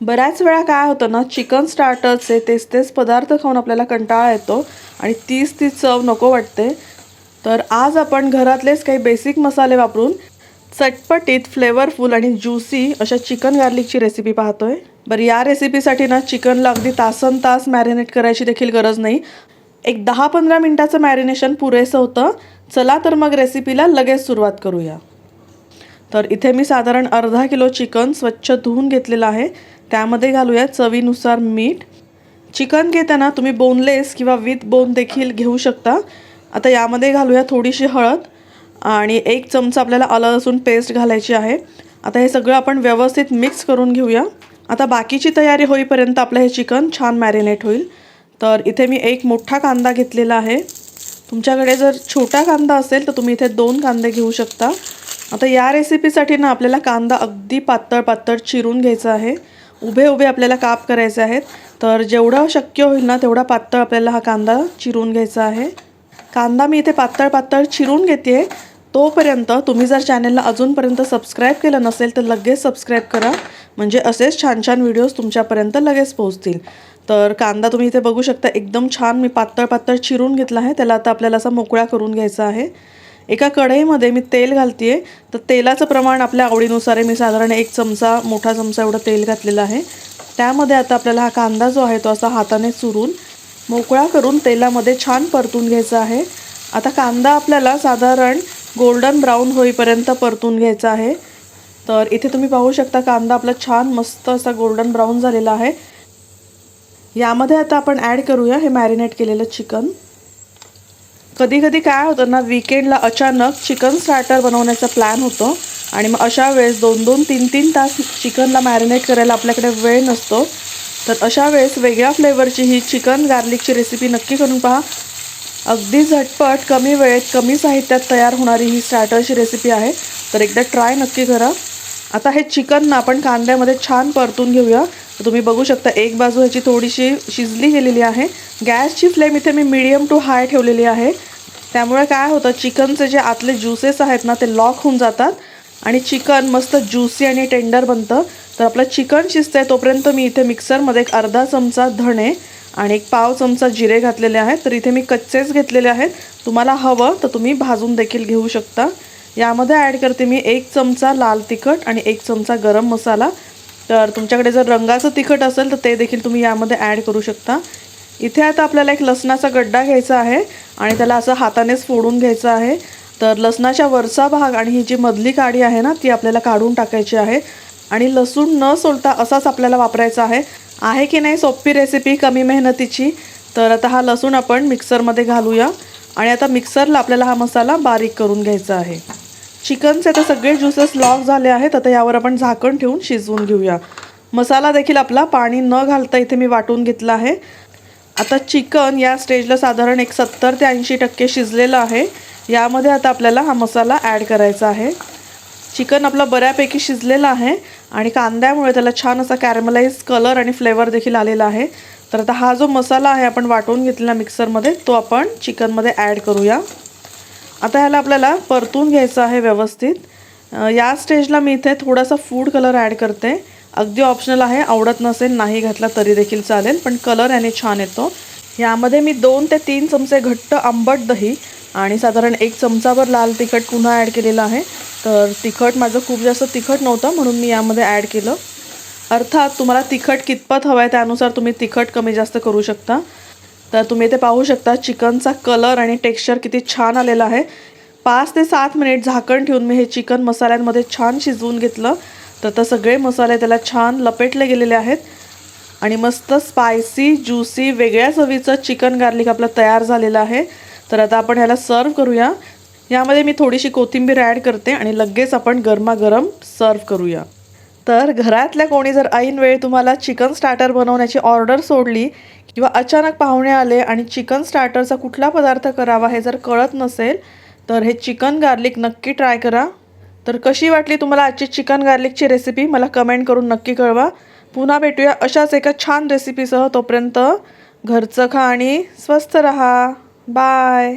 बऱ्याच वेळा काय होतं ना चिकन स्टार्टरचे तेच तेच पदार्थ खाऊन आपल्याला कंटाळा येतो आणि तीच ती चव नको वाटते. तर आज आपण घरातलेच काही बेसिक मसाले वापरून चटपटीत फ्लेवरफुल आणि ज्युसी अशा चिकन गार्लिकची रेसिपी पाहतोय. बरं या रेसिपीसाठी ना चिकनला अगदी तासन तास मॅरिनेट करायची देखील गरज नाही. एक दहा पंधरा मिनटाचं मॅरिनेशन पुरेसं होतं. चला तर मग रेसिपीला लगेच सुरुवात करूया. तर इथे मी साधारण अर्धा किलो चिकन स्वच्छ धुवून घेतलेलं आहे. त्यामध्ये घालूया चवीनुसार मीठ. चिकन घेताना तुम्ही बोनलेस किंवा विथ बोन देखील घेऊ शकता. आता यामध्ये घालूया थोडीशी हळद आणि एक चमचा आपल्याला आलं लसूण पेस्ट घालायची आहे. आता हे सगळं आपण व्यवस्थित मिक्स करून घेऊया. आता बाकीची तयारी होईपर्यंत आपलं हे चिकन छान मॅरिनेट होईल. तर इथे मी एक मोठा कांदा घेतलेला आहे. तुमच्याकडे जर छोटा कांदा असेल तर तुम्ही इथे दोन कांदे घेऊ शकता. आता या रेसिपीसाठी ना आपल्याला कांदा अगदी पातळ पातळ चिरून घ्यायचा आहे. उभे उभे आपल्याला काप करायचे आहेत. तर जेवढं शक्य होईल ना तेवढा पातळ आपल्याला हा कांदा चिरून घ्यायचा आहे. कांदा मी इथे पातळ पातळ चिरून घेते. तोपर्यंत तुम्ही जर चॅनलला अजूनपर्यंत सबस्क्राईब केलं नसेल तर लगेच सबस्क्राईब करा. म्हणजे असेच छान छान व्हिडिओज तुमच्यापर्यंत लगेच पोहोचतील. तर कांदा तुम्ही इथे बघू शकता एकदम छान मी पातळ पातळ चिरून घेतला आहे. त्याला आता आपल्याला असा मोकळा करून घ्यायचा आहे. एका कढईमध्ये मी तेल घालते आहे तर तेलाचं प्रमाण आपल्या आवडीनुसार आहे. मी साधारण एक चमचा मोठा चमचा एवढं तेल घातलेलं आहे. त्यामध्ये आता आपल्याला हा कांदा जो आहे तो असा हाताने चुरून मोकळा करून तेलामध्ये छान परतून घ्यायचा आहे. आता कांदा आपल्याला साधारण गोल्डन ब्राऊन होईपर्यंत परतून घ्यायचा आहे. तर इथे तुम्ही पाहू शकता कांदा आपला छान मस्त असा गोल्डन ब्राऊन झालेला आहे. यामध्ये आता आपण ॲड करूया हे मॅरिनेट केलेलं चिकन. कधी कधी काय होतं ना विकेंडला अचानक चिकन स्टार्टर बनवण्याचा प्लॅन होतो आणि मग अशा वेळेस दोन दोन तीन तीन तास चिकनला मॅरिनेट करायला आपल्याकडे वेळ नसतो. तर अशा वेळेस वेगळ्या फ्लेवरची ही चिकन गार्लिकची रेसिपी नक्की करून पहा. अगदी झटपट कमी वेळेत कमी साहित्यात तयार होणारी ही स्टार्टरची रेसिपी आहे. तर एकदा ट्राय नक्की करा. आता हे चिकन ना आपण कांद्यामध्ये छान परतून घेऊया. तुम्ही बघू शकता एक बाजू ह्याची थोडीशी शिजली गेलेली आहे. गॅसची फ्लेम इथे मी मिडियम टू हाय ठेवलेली आहे. त्यामुळे काय होतं चिकनचे जे आतले ज्युसेस आहेत ना ते लॉक होऊन जातात. आणि चिकन मस्त ज्युसी आणि टेंडर बनतं. तर आपलं चिकन शिजतंय तोपर्यंत मी इथे मिक्सरमध्ये एक अर्धा चमचा धणे आणि एक पाव चमचा जिरे घातलेले आहेत. तर इथे मी कच्चेच घेतलेले आहेत. तुम्हाला हवं तर तुम्ही भाजून देखील घेऊ शकता. यामध्ये ॲड करते मी एक चमचा लाल तिखट आणि एक चमचा गरम मसाला. तर तुमच्याकडे जर रंगाचं तिखट असेल तर ते देखील तुम्ही यामध्ये ॲड करू शकता. इथे आता आपल्याला एक लसणाचा गड्डा घ्यायचा आहे आणि त्याला असं हातानेच फोडून घ्यायचं आहे. तर लसणाच्या वरचा भाग आणि ही जी मधली काडी आहे ना ती आपल्याला काढून टाकायची आहे. आणि लसूण न सोलता असाच आपल्याला वापरायचा आहे. आहे की नाही सोपी रेसिपी कमी मेहनतीची? तर आता हा लसूण आपण मिक्सरमध्ये घालूया. आणि आता मिक्सरला आपल्याला हा मसाला बारीक करून घ्यायचा आहे. चिकनचे आता सगळे ज्युसेस लॉक झाले आहेत. आता यावर आपण झाकण ठेवून शिजवून घेऊया. मसाला देखील आपला पाणी न घालता इथे मी वाटून घेतला आहे. आता चिकन या स्टेजला साधारण एक सत्तर ते ऐंशी टक्के शिजलेलं आहे. यामध्ये आता आपल्याला हा मसाला ॲड करायचा आहे. चिकन आपलं बऱ्यापैकी शिजलेलं आहे आणि कांद्यामुळे त्याला छान असा कॅरमलाइज कलर आणि फ्लेवर देखील आलेला आहे. तर आता हा जो मसाला आहे आपण वाटून घेतलेला मिक्सरमध्ये तो आपण चिकनमध्ये ॲड करूया. आता ह्याला आपल्याला परतून घ्यायचं आहे व्यवस्थित. या स्टेजला मी इथे थोडासा फूड कलर ॲड करते. अगदी ऑप्शनल आहे. आवडत नसेल नाही घातला तरी देखील चालेल पण कलर याने छान येतो. यामध्ये मी दोन ते तीन चमचे घट्ट आंबट दही आणि साधारण एक चमचाभर लाल तिखट पुन्हा ॲड केलेलं आहे. तर तिखट माझं खूप जास्त तिखट नव्हतं म्हणून मी यामध्ये ॲड केलं. अर्थात तुम्हाला तिखट कितपत हवं आहे त्यानुसार तुम्ही तिखट कमी जास्त करू शकता. तर तुम्ही इथे पाहू शकता चिकनचा कलर आणि टेक्स्चर किती छान आलेला आहे. पाच ते सात मिनिट झाकण ठेवून मी हे चिकन मसाल्यांमध्ये छान शिजवून घेतलं. तर आता सगळे मसाले त्याला छान लपेटले गेलेले आहेत. आणि मस्त स्पायसी ज्युसी वेगळ्या चवीचं चिकन गार्लिक आपलं तयार झालेलं आहे. तर आता आपण ह्याला सर्व करूया. यामध्ये मी थोडीशी कोथिंबीर ॲड करते आणि लगेच आपण गरमागरम सर्व करूया. तर घरातल्या कोणी जर ऐन वेळ तुम्हाला चिकन स्टार्टर बनवण्याची ऑर्डर सोडली किंवा अचानक पाहुणे आले आणि चिकन स्टार्टरचा कुठला पदार्थ करावा हे जर कळत नसेल तर हे चिकन गार्लिक नक्की ट्राय करा. तर कशी वाटली तुम्हाला आजची चिकन गार्लिकची रेसिपी मला कमेंट करून नक्की कळवा. पुन्हा भेटूया अशाच एका छान रेसिपीसह तोपर्यंत घरचं खा आणि स्वस्त रहा. बाय